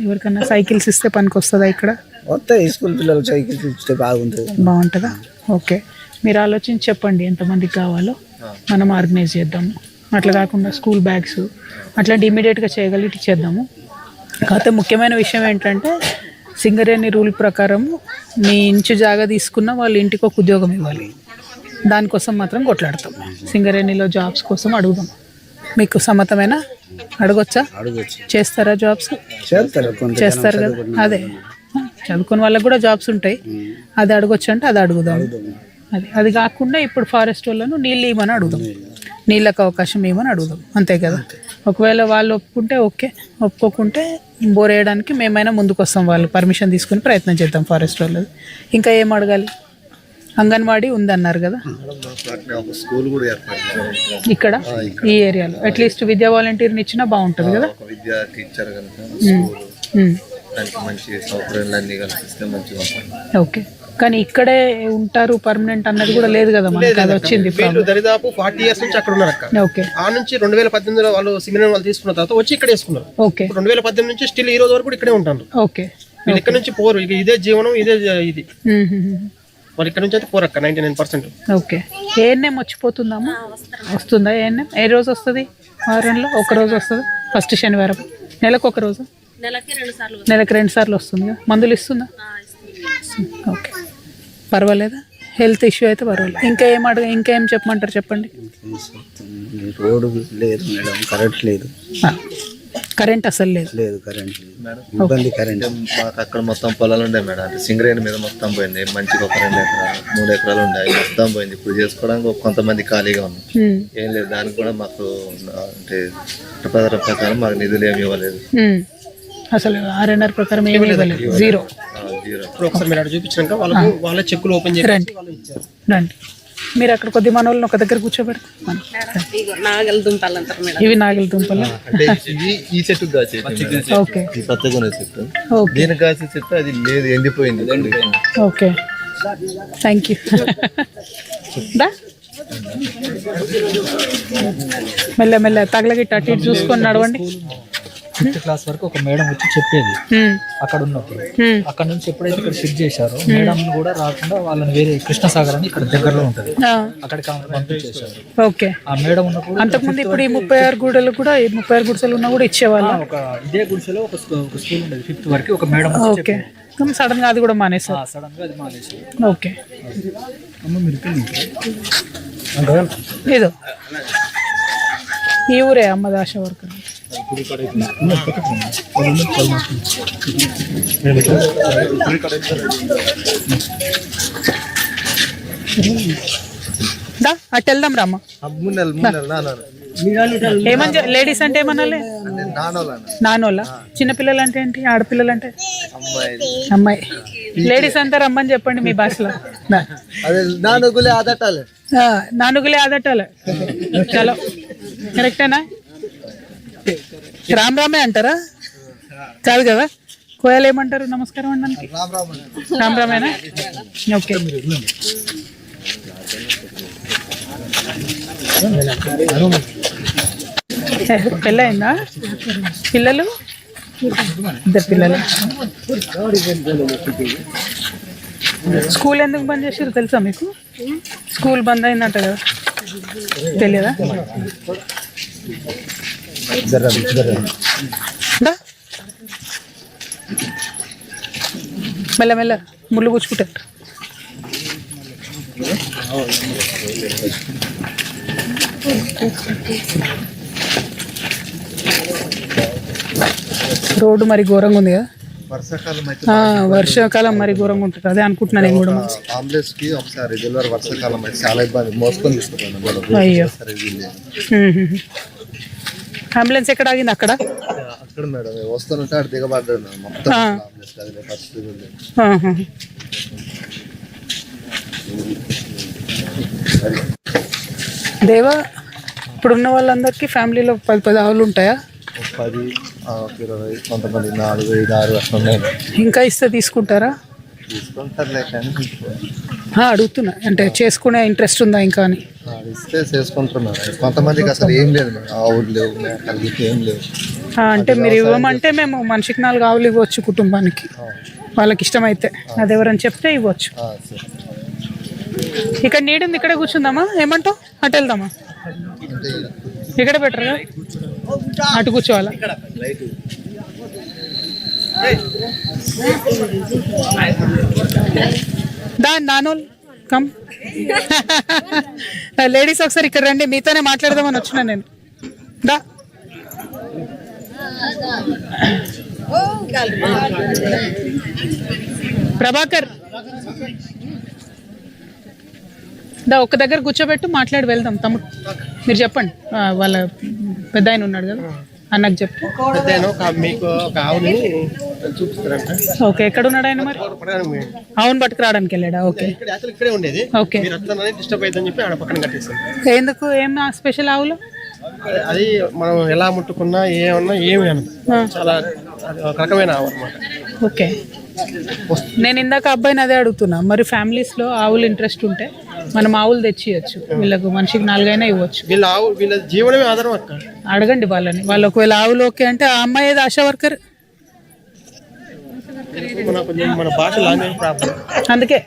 ఎవరికన్నా సైకిల్స్ ఇస్తే పనికి వస్తుందా ఇక్కడ? వస్తాయి స్కూల్ పిల్లలు సైకిల్స్ ఇస్తే బాగుంటుంది. బాగుంటుందా? ఓకే. మీరు ఆలోచించి చెప్పండి ఎంతమందికి కావాలో. మనం ఆర్గనైజ్ చేద్దాము. అట్లా కాకుండా స్కూల్ బ్యాగ్స్ అట్లాంటి ఇమీడియట్గా చేయగలిగి చేద్దాము. కాకపోతే ముఖ్యమైన విషయం ఏంటంటే సింగరేణి రూల్ ప్రకారం మీ ఇంచు జాగా తీసుకున్న వాళ్ళ ఇంటికి ఒక ఉద్యోగం ఇవ్వాలి. దానికోసం మాత్రం కొట్లాడతాం. సింగరేణిలో జాబ్స్ కోసం అడుగుదాం. మీకు సమ్మతమేనా? అడగొచ్చా? చేస్తారా జాబ్స్? చేస్తారు కదా? అదే. చదువుకున్న వాళ్ళకి కూడా జాబ్స్ ఉంటాయి. అది అడగొచ్చు అంటే అది అడుగుదాం. అది అది కాకుండా ఇప్పుడు ఫారెస్ట్ వాళ్ళను నీళ్ళు ఇవ్వమని అడుగుదాం. నీళ్ళకి అవకాశం ఇవ్వమని అడుగుదాం. అంతే కదా? ఒకవేళ వాళ్ళు ఒప్పుకుంటే ఓకే. ఒప్పుకోకుంటే బోర్ వేయడానికి మేమైనా ముందుకు వస్తాం వాళ్ళు. పర్మిషన్ తీసుకుని ప్రయత్నం చేద్దాం ఫారెస్ట్ వాళ్ళది. ఇంకా ఏం అడగాలి? అంగన్వాడీ ఉందన్నారు కదా. ఒక స్కూల్ కూడా ఏర్పాటు ఇక్కడ. ఈ ఏరియాలో. అట్లీస్ట్ విద్యా వాలంటీర్ని ఇచ్చినా బాగుంటుంది కదా. ఒక విద్యా టీచర్ కనుక ఉమ్. ఉమ్. దానికి మంచి సౌకర్యాలు అన్ని కల్పిస్తే మంచిగా ఉంటుంది. ఓకే. కానీ ఇక్కడే ఉంటారు పర్మనెంట్ అన్నది కూడా లేదు కదా మనకి అది వచ్చింది వీళ్ళు దరిదాపు ఫార్టీ ఇయర్స్ నుంచి అక్కడ ఉన్నారు అక్క. ఓకే. ఆ నుంచి రెండు వేల పద్దెనిమిదిలో వాళ్ళు సింగరేణి వాళ్ళు తీసుకున్న తర్వాత వచ్చి ఇక్కడ వేసుకున్నారు. ఓకే. రెండు వేల పద్దెనిమిది నుంచి స్టిల్ ఈ రోజు వరకు కూడా ఇక్కడే ఉంటారు. ఓకే. వీళ్ళు ఇక్కడ నుంచి పోరు. ఇక ఇదే జీవనం ఇదే ఇది. వాళ్ళు ఇక్కడ నుంచి అయితే పోరు అక్క ninety nine percent. Okay. ANM వచ్చిపోతుందమ్మా వస్తుందా? ఏఎన్ఎం ఏ రోజు వస్తుంది? వారంలో ఒక రోజు వస్తుంది? ఫస్ట్ శనివారం. నెలకు ఒక రోజు? నెలకి రెండు సార్లు నెలకు రెండు సార్లు వస్తుంది మందులు ఇస్తుందా. ఓకే. పర్వాలేదా? హెల్త్ ఇష్యూ అయితే పర్వాలేదు. ఇంకా ఏం అడగ ఇంకా ఏం చెప్పమంటారు చెప్పండి? రోడ్డు లేదు మేడం కరెంట్ లేదు. కరెంట్ అసలు లేదు. లేదు కరెంట్ లేదు. ఇబ్బంది కరెంట్. మాకు అక్కడ మొత్తం పొలాలు ఉండే మేడం అంటే సింగరేణి మీద మొత్తం పోయింది. మంచిగా ఒక రెండు ఎకరాలు మూడు ఎకరాలు ఉన్నాయి మొత్తం పోయింది. ఇప్పుడు చేసుకోవడానికి కొంతమంది ఖాళీగా ఉంది. ఏం లేదు దానికి కూడా మాకు అంటే ప్రకారం ప్రకారం మాకు నిధులు ఏమి ఇవ్వలేదు. అసలు ఆర్ఎన్ఆర్ ప్రకారం ఏమీ ఇవ్వలేదు. జీరో. ఇప్పుడు ఒకసారి మీరు అక్కడ చూపించాక వాళ్ళకు వాళ్ళ చెక్కులు ఓపెన్ చేసి రండి. వాళ్ళు ఇచ్చారు. రండి. మీరు అక్కడ కొద్ది మన వాళ్ళని ఒక దగ్గర కూర్చోబెడతాం ఇగో నాగలి దుంపాలు అంటారు మేడం. ఇవి నాగలి దుంపలు? అంటే ఇది ఈ చెట్టు కాసే ఓకే. ఈ పచ్చగొనే చెట్టు. ఓకే. దీని కాసే చెట్టు అది లేదు ఎండిపోయింది. ఓకే. థ్యాంక్ యూ దా. మెల్ల మెల్ల తగలగిట్ట అటు ఇటు చూసుకొని నడవండి. ఫిఫ్త్ క్లాస్ వరకు ఒక మేడం వచ్చి చెప్పేది. అక్కడ ఉన్నప్పుడు. అక్కడ నుంచి ఎప్పుడైతే ఇక్కడ షిఫ్ట్ చేశారో మేడం కూడా రాకుండా వాళ్ళని వేరే కృష్ణసాగర్ అని ఇక్కడ దగ్గరలో ఉంటది. అక్కడికి పంపించేశారు. ఓకే. ఆ మేడం ఉన్నప్పుడు అంతకుముందు ఇప్పుడు ఈ ముప్పై ఆరు గూడలు కూడా ఈ ముప్పై ఆరు గుడిసెలు ఉన్నా కూడా ఇచ్చేవాళ్ళం? ఒక ఇదే గుడిసెలో ఒక స్కూ- ఒక స్కూల్ ఉండేది ఫిఫ్త్ వరకు ఒక మేడం ఓకే. సడన్గా అది కూడా మానేసారు సడన్గా అది మానేసి ఓకే. ఇదో ఈ ఊరే అమ్మది ఆశ వర్కర్ దా అటు వెళ్దాం రామ్మ. ఏమని లేడీస్ అంటే ఏమనాలి? నానోళ్ళ చిన్నపిల్లలు అంటే ఏంటి? ఆడపిల్లలు అంటే అమ్మాయి. లేడీస్ అంతా రమ్మని చెప్పండి మీ భాషలో. దా. అదే నాన్నగులే ఆదటాలి ఆ, నానుగులే ఆదట్టాలి. చలో. కరెక్టేనా? రామ్ రామే అంటారా? కాదు కదా? కోయలు ఏమంటారు? నమస్కారం అండి రామ్ రామేనా? ఓకే. ఏ, పెళ్ళయిందా? పిల్లలు? ఇద్దరు పిల్లలు. స్కూల్ ఎందుకు బంద్ చేసారు తెలుసా మీకు? స్కూల్ బంద్ అయిందంట కదా. తెలియదా? మెల్ల మెల్ల. ముళ్ళు కూర్చుకుంటారు రోడ్డు మరి ఘోరంగా ఉంది కదా. వర్షాకాలం మరి ఘోరంగా ఉంటుంది. అదే అనుకుంటున్నాను నేను కూడా. అంబులెన్స్కి ఒకసారి వర్షాకాలం అయితే చాలా ఇబ్బంది. మోసుకొని తీసుకుంటాను అయ్యో. అంబులెన్స్ ఎక్కడ ఆగింది అక్కడ అక్కడ మేడం వస్తుంటే అక్కడ దిగబడ్డాడు మొత్తం ఆ. అంబులెన్స్ కదిలే పరిస్థితి ఉంది ఆహా. దేవా ఇప్పుడున్న వాళ్ళందరికీ ఫ్యామిలీలో పది పది ఆవులు ఉంటాయా పది ఇరవై కొంతమంది నాలుగు ఐదు ఆరు అట్లా ఉన్నాయి మేడం. ఇంకా ఇస్తే తీసుకుంటారా తీసుకుంటారులే కానీ ఆ, అడుగుతున్నా. అంటే చేసుకునే ఇంట్రెస్ట్ ఉందా ఇంకా అని. ఆ, ఇస్తే చేసుకుంటున్నారు. కొంతమందికి అసలు ఏం లేదు మేడం. ఆవులు లేవు మేకలు గిట్ల ఏం లేవు. ఆ, అంటే మీరు ఇవ్వమంటే మేము మనిషికి నాలుగు ఆవులు ఇవ్వచ్చు కుటుంబానికి. వాళ్ళకి ఇష్టమైతే. అది ఎవరైనా చెప్తే ఇవ్వచ్చు. ఇక్కడ నీడుంది ఇక్కడే కూర్చుందామా? ఏమంటావు? అటు వెళ్దామా? ఇక్కడ బెటర్ కదా అటు కూర్చోవాలా? దా నానోల్ కమ్ లేడీస్ ఒకసారి ఇక్కడ రండి. మీతోనే మాట్లాడదామని వచ్చినా నేను. దా ప్రభాకర్ దా ఒక్క దగ్గర కూర్చోబెట్టు మాట్లాడి వెళ్దాం. తమ్ముడు. మీరు చెప్పండి. వాళ్ళ పెద్ద ఆయన ఉన్నాడు కదా. అన్నకు చెప్పు. మీకు ఒక ఆవుని చూపిస్తారంట. ఓకే ఎక్కడ ఉన్నాడు ఆయన మరి. అవును పట్టుకు రావడానికి వెళ్ళాడా? ఓకే. ఇక్కడ ఉండేది. ఓకే. డిస్టర్బ్ అవుతుందని చెప్పి ఆడ పక్కన ఎందుకు? ఏం స్పెషల్ ఆవులు? అది మనం ఎలా ముట్టుకున్నా ఏమన్నా ఏమి అనదు. చాలా ఒక రకమైన ఆవు అనమాట ఓకే. నేను ఇందాక అబ్బాయిని అదే అడుగుతున్నా. మరి ఫ్యామిలీస్లో ఆవులు ఇంట్రెస్ట్ ఉంటే? మనం ఆవులు తెచ్చియచ్చు. వీళ్ళకు మనిషికి నాలుగైనా ఇవ్వచ్చు. వీళ్ళ ఆవు వీళ్ళ జీవనమే ఆధారం అక్క. అడగండి వాళ్ళని. వాళ్ళు ఒకవేళ ఆవులు ఓకే అంటే ఆ అమ్మాయి ఏది ఆశా వర్కర్ మన కొంచెం మన భాష లాంగ్వేజ్ ప్రాబ్లం. అందుకే.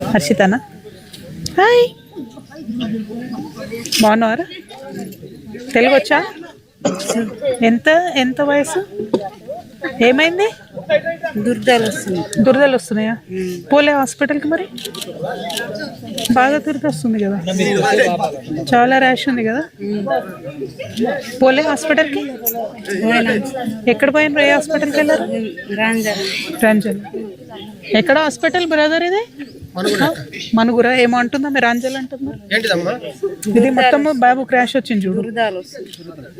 హర్షితనా? హాయ్. బాగున్నావారా? తెలుగు వచ్చా ఎంత ఎంత వయసు? ఏమైంది? దుర్దాలు వస్తుంది దురదలు వస్తున్నాయా పోలే హాస్పిటల్కి మరి? బాగా దురద వస్తుంది కదా. చాలా ర్యాష్ ఉంది కదా? పోలే హాస్పిటల్కి? ఎక్కడ పోయిన ఏ హాస్పిటల్కి వెళ్ళారు? రంజల్ ఎక్కడ హాస్పిటల్ బ్రదర్ ఇది? మనుగురా ఏమో అంటుందా మీరు రంజల్ అంటున్నారు ఏంటిదమ్మా? ఇది మొత్తం బాబు క్రాష్ వచ్చింది చూడు. దుర్దాలు వస్తుంది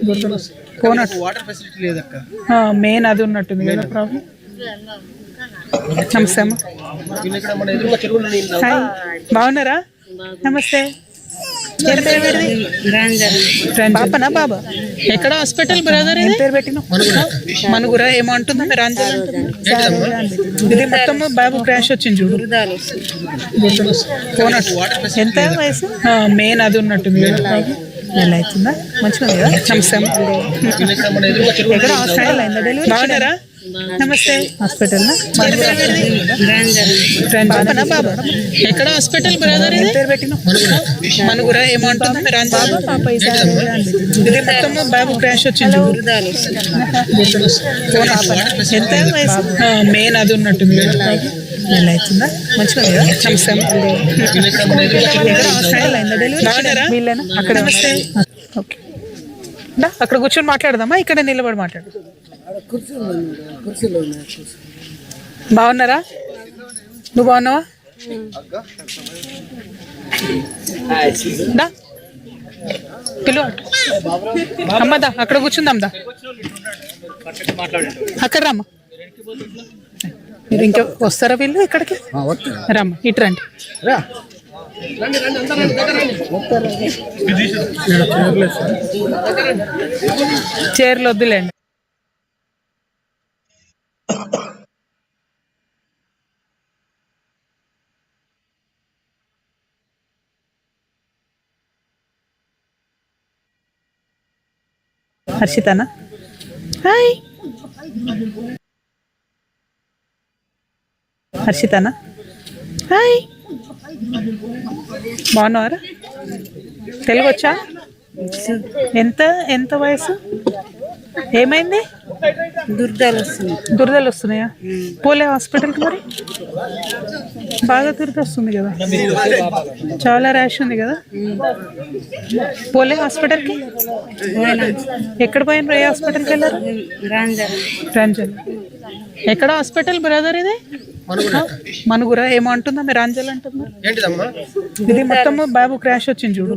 దురదలు వస్తుంది. పోనట్టు వాటర్ ఫెసిలిటీ లేదక్క. మెయిన్ అది ఉన్నట్టుంది కదా ప్రాబ్లం నమస్తే అమ్మ. బాగున్నారా? నమస్తే. పాపనా బాబా? ఎక్కడ హాస్పిటల్ బ్రదర్ పేరు పెట్టిన మనుగురా. ఏమో అంటుందా మీరు. ఇది మొత్తం బాబు క్రాష్ వచ్చింది చూడు. ఎంత వయసు? మెయిన్ అది ఉన్నట్టుంది నెల అవుతుందా మంచిగా ఉంది ఎక్కడ హాస్పిటల్ అయిందా డెలివరీ బాగున్నారా? నమస్తే. హాస్పిటల్ ఎక్కడ హాస్పిటల్ బ్రదర్ మనుగురా ఏమో అంటుందా మీరు బాబా పాప ఇది మొత్తం బాబు క్రాష్ వచ్చింది. ఎంత వయసు? మెయిన్ అది ఉన్నట్టుంది ప్రాబ్లం నెల అవుతుందా మంచిగా నమస్తే. అక్కడ ఓకే. దా, అక్కడ కూర్చొని మాట్లాడదామా? ఇక్కడ నిలబడి మాట్లాడు. బాగున్నారా? నువ్వు బాగున్నావా? దా. పిలువ అమ్మదా అక్కడ కూర్చుందాం దా. అక్కడ రమ్మా. మీరు ఇంకా వస్తారా వీళ్ళు ఇక్కడికి? రమ్మ ఇటు రండి. చీరలు వద్దులేండి. హర్షితనా? హాయ్. హర్షితనా? హాయ్. బాగున్నావారా? తెలుగు వచ్చా ఎంత ఎంత వయసు? ఏమైంది? దుర్దాలు వస్తుంది దురదలు వస్తున్నాయా పోలే హాస్పిటల్కి మరి? బాగా దురద వస్తుంది కదా. చాలా ర్యాష్ ఉంది కదా? పోలే హాస్పిటల్కి? ఎక్కడ పోయిన ఏ హాస్పిటల్కి వెళ్ళారు? రంజల్ ఎక్కడ హాస్పిటల్ బ్రదర్ ఇది? మనుగురా ఏమో అంటుందా మీరు అంజల్ ఏంటిదమ్మా? ఇది మొత్తము బాబు క్రాష్ వచ్చింది చూడు.